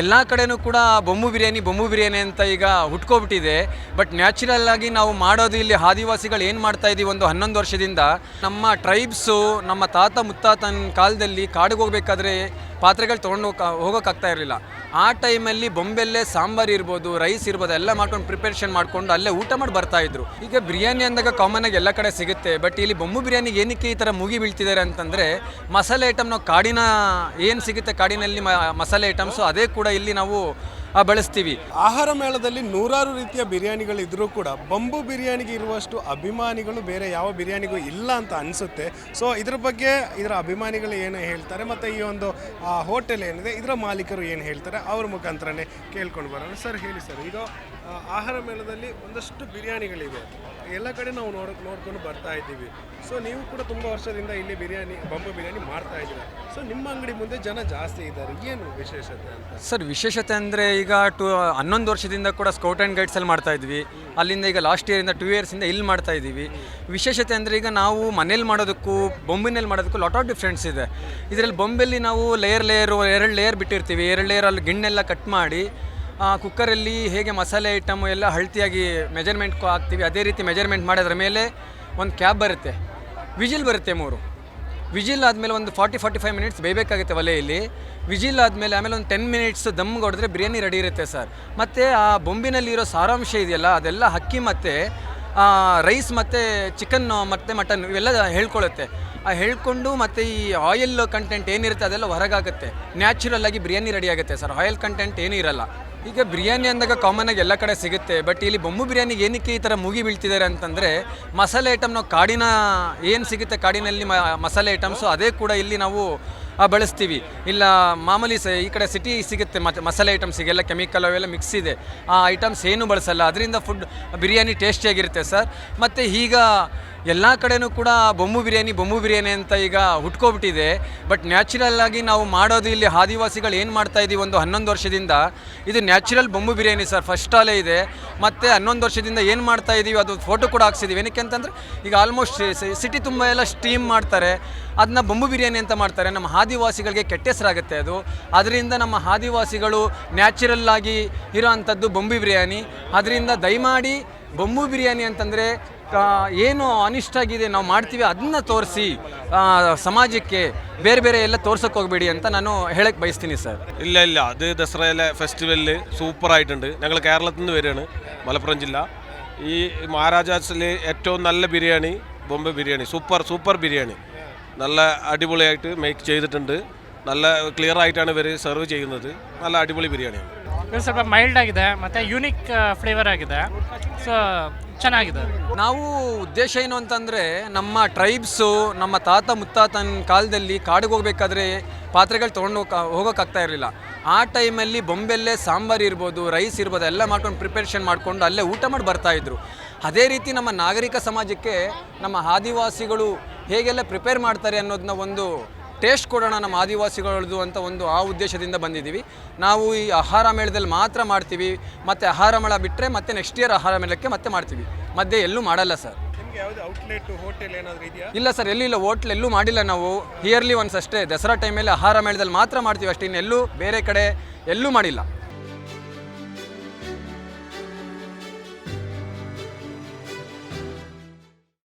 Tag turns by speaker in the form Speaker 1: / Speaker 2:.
Speaker 1: ಎಲ್ಲ ಕಡೆನೂ ಕೂಡ ಬೊಂಬು ಬಿರಿಯಾನಿ ಬೊಂಬು ಬಿರಿಯಾನಿ ಅಂತ ಈಗ ಹುಟ್ಕೊಬಿಟ್ಟಿದೆ. ಬಟ್ ನ್ಯಾಚುರಲ್ ಆಗಿ ನಾವು ಮಾಡೋದು ಇಲ್ಲಿ ಆದಿವಾಸಿಗಳು ಏನು ಮಾಡ್ತಾ ಇದ್ದೀವಿ ಒಂದು ಹನ್ನೊಂದು ವರ್ಷದಿಂದ, ನಮ್ಮ ಟ್ರೈಬ್ಸು ನಮ್ಮ ತಾತ ಮುತ್ತಾತನ ಕಾಲದಲ್ಲಿ ಕಾಡಿಗೆ ಹೋಗ್ಬೇಕಾದ್ರೆ ಪಾತ್ರೆಗಳು ತೊಗೊಂಡು ಹೋಗೋಕ್ಕಾಗ್ತಾ ಇರಲಿಲ್ಲ. ಆ ಟೈಮಲ್ಲಿ ಬೊಂಬೆಲ್ಲೇ ಸಾಂಬಾರು ಇರ್ಬೋದು ರೈಸ್ ಇರ್ಬೋದು, ಎಲ್ಲ ಮಾಡ್ಕೊಂಡು ಪ್ರಿಪರೇಷನ್ ಮಾಡ್ಕೊಂಡು ಅಲ್ಲೇ ಊಟ ಮಾಡಿ ಬರ್ತಾ ಇದ್ರು. ಈಗ ಬಿರಿಯಾನಿ ಅಂದಾಗ ಕಾಮನ್ ಆಗಿ ಎಲ್ಲ ಕಡೆ ಸಿಗುತ್ತೆ ಬಟ್ ಇಲ್ಲಿ ಬೊಂಬು ಬಿರಿಯಾನಿಗೆ ಏನಕ್ಕೆ ಈ ಥರ ಮುಗಿ ಬೀಳ್ತಿದ್ದಾರೆ ಅಂತಂದರೆ, ಮಸಾಲೆ ಐಟಮ್ ನಾವು ಕಾಡಿನ, ಏನು ಸಿಗುತ್ತೆ ಕಾಡಿನಲ್ಲಿ ಮಸಾಲೆ ಐಟಮ್ಸು ಅದೇ ಕೂಡ ಇಲ್ಲಿ ನಾವು ಬಳಸ್ತೀವಿ.
Speaker 2: ಆಹಾರ ಮೇಳದಲ್ಲಿ ನೂರಾರು ರೀತಿಯ ಬಿರಿಯಾನಿಗಳು ಇದ್ರೂ ಕೂಡ ಬಂಬು ಬಿರಿಯಾನಿಗೆ ಇರುವಷ್ಟು ಅಭಿಮಾನಿಗಳು ಬೇರೆ ಯಾವ ಬಿರಿಯಾನಿಗೂ ಇಲ್ಲ ಅಂತ ಅನಿಸುತ್ತೆ. ಸೊ ಇದ್ರ ಬಗ್ಗೆ ಇದರ ಅಭಿಮಾನಿಗಳು ಏನು ಹೇಳ್ತಾರೆ ಮತ್ತು ಈ ಒಂದು ಹೋಟೆಲ್ ಏನಿದೆ, ಇದರ ಮಾಲೀಕರು ಏನು ಹೇಳ್ತಾರೆ ಅವ್ರ ಮುಖಾಂತರನೇ ಕೇಳ್ಕೊಂಡು ಬರೋಣ. ಸರ್, ಹೇಳಿ ಸರ್ ಇದು ಆಹಾರ ಮೇಳದಲ್ಲಿ ಒಂದಷ್ಟು ಬಿರಿಯಾನಿಗಳಿವೆ. ಎಲ್ಲ ಕಡೆ ನಾವು ನೋಡ್ ನೋಡ್ಕೊಂಡು ಬರ್ತಾ ಇದ್ದೀವಿ. ಸೊ ನೀವು ಕೂಡ ತುಂಬ ವರ್ಷದಿಂದ ಇಲ್ಲಿ ಬಿರಿಯಾನಿ, ಬಂಬು ಬಿರಿಯಾನಿ ಮಾಡ್ತಾ ಇದ್ದೀರಾ. ಸೊ ನಿಮ್ಮ ಅಂಗಡಿ ಮುಂದೆ ಜನ ಜಾಸ್ತಿ ಇದ್ದಾರೆ. ಏನು ವಿಶೇಷತೆ ಅಂತ?
Speaker 1: ಸರ್, ವಿಶೇಷತೆ ಅಂದರೆ ಈಗ ಟು, ಹನ್ನೊಂದು ವರ್ಷದಿಂದ ಕೂಡ ಸ್ಕೌಟ್ ಆ್ಯಂಡ್ ಗೈಡ್ಸಲ್ಲಿ ಮಾಡ್ತಾ ಇದ್ವಿ. ಅಲ್ಲಿಂದ ಈಗ ಲಾಸ್ಟ್ ಇಯರಿಂದ ಟೂ ಇಯರ್ಸಿಂದ ಇಲ್ಲಿ ಮಾಡ್ತಾ ಇದ್ದೀವಿ. ವಿಶೇಷತೆ ಅಂದರೆ ಈಗ ನಾವು ಮನೇಲಿ ಮಾಡೋದಕ್ಕೂ, ಬೊಂಬಿನಲ್ಲಿ ಮಾಡೋದಕ್ಕೂ ಲಾಟ್ ಆಫ್ ಡಿಫ್ರೆನ್ಸ್ ಇದೆ. ಇದರಲ್ಲಿ ಬೊಂಬೆಲ್ಲಿ ನಾವು ಲೇಯರ್ ಲೇಯರು ಎರಡು ಲೇಯರ್ ಬಿಟ್ಟಿರ್ತೀವಿ. ಎರಡು ಲೇಯರಲ್ಲಿ ಗಿಣ್ಣೆಲ್ಲ ಕಟ್ ಮಾಡಿ ಕುಕ್ಕರಲ್ಲಿ ಹೇಗೆ ಮಸಾಲೆ ಐಟಮು ಎಲ್ಲ ಹಳ್ತಿಯಾಗಿ ಮೆಜರ್ಮೆಂಟ್ ಹಾಕ್ತೀವಿ, ಅದೇ ರೀತಿ ಮೆಜರ್ಮೆಂಟ್ ಮಾಡೋದ್ರ ಮೇಲೆ ಒಂದು ಕ್ಯಾಬ್ ಬರುತ್ತೆ. ವಿಜಿಲ್ ಬರುತ್ತೆ ಮೂರು. ವಿಜಿಲ್ ಆದಮೇಲೆ ಒಂದು ಫಾರ್ಟಿ ಫಾರ್ಟಿ ಫೈವ್ ಮಿನಿಟ್ಸ್ ಬೇಯಬೇಕಾಗುತ್ತೆ ಒಲೆಯಲ್ಲಿ. ವಿಜಿಲ್ ಆದಮೇಲೆ ಆಮೇಲೆ ಒಂದು ಟೆನ್ ಮಿನಿಟ್ಸ್ ದಮ್ ಹೊಡೆದ್ರೆ ಬಿರಿಯಾನಿ ರೆಡಿ ಇರುತ್ತೆ ಸರ್. ಮತ್ತು ಆ ಬೊಂಬಿನಲ್ಲಿರೋ ಸಾರಾಂಶ ಇದೆಯಲ್ಲ, ಅದೆಲ್ಲ ಅಕ್ಕಿ ಮತ್ತು ರೈಸ್ ಮತ್ತು ಚಿಕನ್ ಮತ್ತು ಮಟನ್ ಇವೆಲ್ಲ ಹೇಳ್ಕೊಳ್ಳುತ್ತೆ ಆ ಹೇಳ್ಕೊಂಡು ಮತ್ತು ಈ ಆಯಿಲ್ ಕಂಟೆಂಟ್ ಏನಿರುತ್ತೆ ಅದೆಲ್ಲ ಹೊರಗಾಗುತ್ತೆ. ನ್ಯಾಚುರಲ್ ಆಗಿ ಬಿರಿಯಾನಿ ರೆಡಿ ಆಗುತ್ತೆ ಸರ್. ಆಯಿಲ್ ಕಂಟೆಂಟ್ ಏನೂ ಇರಲ್ಲ. ಈಗ ಬಿರಿಯಾನಿ ಅಂದಾಗ ಕಾಮನ್ ಆಗಿ ಎಲ್ಲ ಕಡೆ ಸಿಗುತ್ತೆ. ಬಟ್ ಇಲ್ಲಿ ಬೊಂಬು ಬಿರಿಯಾನಿಗೆ ಏನಕ್ಕೆ ಈ ಥರ ಮುಗಿ ಬೀಳ್ತಿದ್ದಾರೆ ಅಂತಂದರೆ, ಮಸಾಲೆ ಐಟಮ್ ನಾವು ಕಾಡಿನ, ಏನು ಸಿಗುತ್ತೆ ಕಾಡಿನಲ್ಲಿ ಮಸಾಲೆ ಐಟಮ್ಸು ಅದೇ ಕೂಡ ಇಲ್ಲಿ ನಾವು ಬಳಸ್ತೀವಿ. ಇಲ್ಲ, ಮಾಮೂಲಿ ಸ, ಈ ಕಡೆ ಸಿಟಿ ಸಿಗುತ್ತೆ ಮತ್ತು ಮಸಾಲೆ ಐಟಮ್ಸ್ ಈಗೆಲ್ಲ ಕೆಮಿಕಲ್ ಅವೆಲ್ಲ ಮಿಕ್ಸ್ ಇದೆ. ಆ ಐಟಮ್ಸ್ ಏನೂ ಬಳಸಲ್ಲ. ಅದರಿಂದ ಫುಡ್ ಬಿರಿಯಾನಿ ಟೇಸ್ಟಿಯಾಗಿರುತ್ತೆ ಸರ್ ಮತ್ತು ಈಗ ಎಲ್ಲ ಕಡೆನೂ ಕೂಡ ಬೊಂಬು ಬಿರಿಯಾನಿ ಬೊಂಬು ಬಿರಿಯಾನಿ ಅಂತ ಈಗ ಹುಟ್ಕೊಬಿಟ್ಟಿದೆ. ಬಟ್ ನ್ಯಾಚುರಲ್ ಆಗಿ ನಾವು ಮಾಡೋದು ಇಲ್ಲಿ ಆದಿವಾಸಿಗಳು ಏನು ಮಾಡ್ತಾ ಇದ್ದೀವಿ ಒಂದು ಹನ್ನೊಂದು ವರ್ಷದಿಂದ, ಇದು natural bamboo biryani sir first ಆಲೇ ಇದೆ. ಮತ್ತು ಹನ್ನೊಂದು ವರ್ಷದಿಂದ ಏನು ಮಾಡ್ತಾ ಇದ್ದೀವಿ ಅದು ಫೋಟೋ ಕೂಡ ಹಾಕ್ಸಿದ್ದೀವಿ ಏನಕ್ಕೆ ಅಂತಂದರೆ, ಈಗ ಆಲ್ಮೋಸ್ಟ್ ಸಿಟಿ ತುಂಬ ಎಲ್ಲ ಸ್ಟೀಮ್ ಮಾಡ್ತಾರೆ. ಅದನ್ನ ಬೊಂಬು ಬಿರಿಯಾನಿ ಅಂತ ಮಾಡ್ತಾರೆ. ನಮ್ಮ ಆದಿವಾಸಿಗಳಿಗೆ ಕೆಟ್ಟ ಹೆಸರಾಗುತ್ತೆ ಅದು. ಅದರಿಂದ ನಮ್ಮ ಆದಿವಾಸಿಗಳು ನ್ಯಾಚುರಲ್ ಆಗಿ ಇರೋವಂಥದ್ದು ಬೊಂಬು ಬಿರಿಯಾನಿ. ಅದರಿಂದ ದಯಮಾಡಿ ಬೊಂಬು ಬಿರಿಯಾನಿ ಅಂತಂದರೆ ಏನು ಅನಿಷ್ಟ ಆಗಿದೆ ನಾವು ಮಾಡ್ತೀವಿ ಅದನ್ನ ತೋರಿಸಿ ಸಮಾಜಕ್ಕೆ ಬೇರೆ ಬೇರೆ ಎಲ್ಲ ತೋರ್ಸಕ್ ಹೋಗ್ಬೇಡಿ ಅಂತ ನಾನು ಹೇಳಕ್ ಬಯಸ್ತೀನಿ ಸರ್.
Speaker 3: ಇಲ್ಲ ಇಲ್ಲ ಅದು ದಸರಾ ಫೆಸ್ಟಿವಲ್ ಸೂಪರ್ ಆಯ್ತುಂಡ್ ಞಾ ಕೇರಳದಿಂದ ವರೆಯಾಣ್ ಮಲಪುರಂ ಜಿಲ್ಲ ಈ ಮಹಾರಾಜಾಸಲ್ಲಿ ಏಟೋ ನಲ್ಲ biryani bamboo biryani super super biryani ನಲ್ಲ ಅಡಿಪೊಳಿ ಆಯ್ತು ಮೇಕ್ ಚೆಯ್ದಿಟ್ಟು ನಲ್ಲ ಕ್ಲಿಯರ್ ಆಯ್ತಾನ ಇವರು ಸರ್ವ್ ಚೆಯ್ಯದು ನಲ್ಲ ಅಡಿಪೊಳಿ
Speaker 4: ಬಿರಿಯಾನಿ ಸ್ವಲ್ಪ ಮೈಲ್ಡ್ ಆಗಿದೆ ಮತ್ತೆ ಯೂನಿಕ್ ಫ್ಲೇವರ್ ಆಗಿದೆ. ಸೊ ಚೆನ್ನಾಗಿದೆ.
Speaker 1: ನಾವು ಉದ್ದೇಶ ಏನು ಅಂತಂದರೆ ನಮ್ಮ ಟ್ರೈಬ್ಸು ನಮ್ಮ ತಾತ ಮುತ್ತಾತನ ಕಾಲದಲ್ಲಿ ಕಾಡಿಗೆ ಹೋಗ್ಬೇಕಾದ್ರೆ ಪಾತ್ರೆಗಳು ತೊಗೊಂಡು ಹೋಗೋಕ್ಕಾಗ್ತಾ ಇರಲಿಲ್ಲ. ಆ ಟೈಮಲ್ಲಿ ಬೊಂಬೆಲ್ಲೇ ಸಾಂಬಾರು ಇರ್ಬೋದು ರೈಸ್ ಇರ್ಬೋದು, ಎಲ್ಲ ಮಾಡ್ಕೊಂಡು ಪ್ರಿಪರೇಷನ್ ಮಾಡ್ಕೊಂಡು ಅಲ್ಲೇ ಊಟ ಮಾಡಿ ಬರ್ತಾಯಿದ್ರು ಅದೇ ರೀತಿ ನಮ್ಮ ನಾಗರಿಕ ಸಮಾಜಕ್ಕೆ ನಮ್ಮ ಆದಿವಾಸಿಗಳು ಹೇಗೆಲ್ಲ ಪ್ರಿಪೇರ್ ಮಾಡ್ತಾರೆ ಅನ್ನೋದನ್ನ ಒಂದು ಟೇಸ್ಟ್ ಕೊಡೋಣ ನಮ್ಮ ಆದಿವಾಸಿಗಳದು ಅಂತ ಒಂದು ಆ ಉದ್ದೇಶದಿಂದ ಬಂದಿದ್ದೀವಿ. ನಾವು ಈ ಆಹಾರ ಮೇಳದಲ್ಲಿ ಮಾತ್ರ ಮಾಡ್ತೀವಿ. ಮತ್ತು ಆಹಾರ ಮೇಳ ಬಿಟ್ಟರೆ ಮತ್ತೆ ನೆಕ್ಸ್ಟ್ ಇಯರ್ ಆಹಾರ ಮೇಳಕ್ಕೆ ಮತ್ತೆ ಮಾಡ್ತೀವಿ. ಮಧ್ಯೆ ಎಲ್ಲೂ ಮಾಡಲ್ಲ ಸರ್.
Speaker 2: ನಿಮಗೆ ಯಾವುದು ಔಟ್ಲೆಟ್ ಹೋಟೆಲ್ ಏನಾದರೂ ಇದೆಯಾ?
Speaker 1: ಇಲ್ಲ ಸರ್ ಎಲ್ಲೂ ಇಲ್ಲ. ಹೋಟ್ಲ್ ಎಲ್ಲೂ ಮಾಡಿಲ್ಲ ನಾವು. ಇಯರ್ಲಿ ಒನ್ಸ್ ಅಷ್ಟೇ. ದಸರಾ ಟೈಮಲ್ಲಿ ಆಹಾರ ಮೇಳದಲ್ಲಿ ಮಾತ್ರ ಮಾಡ್ತೀವಿ ಅಷ್ಟೇ. ಇನ್ನೆಲ್ಲೂ ಬೇರೆ ಕಡೆ ಎಲ್ಲೂ ಮಾಡಿಲ್ಲ.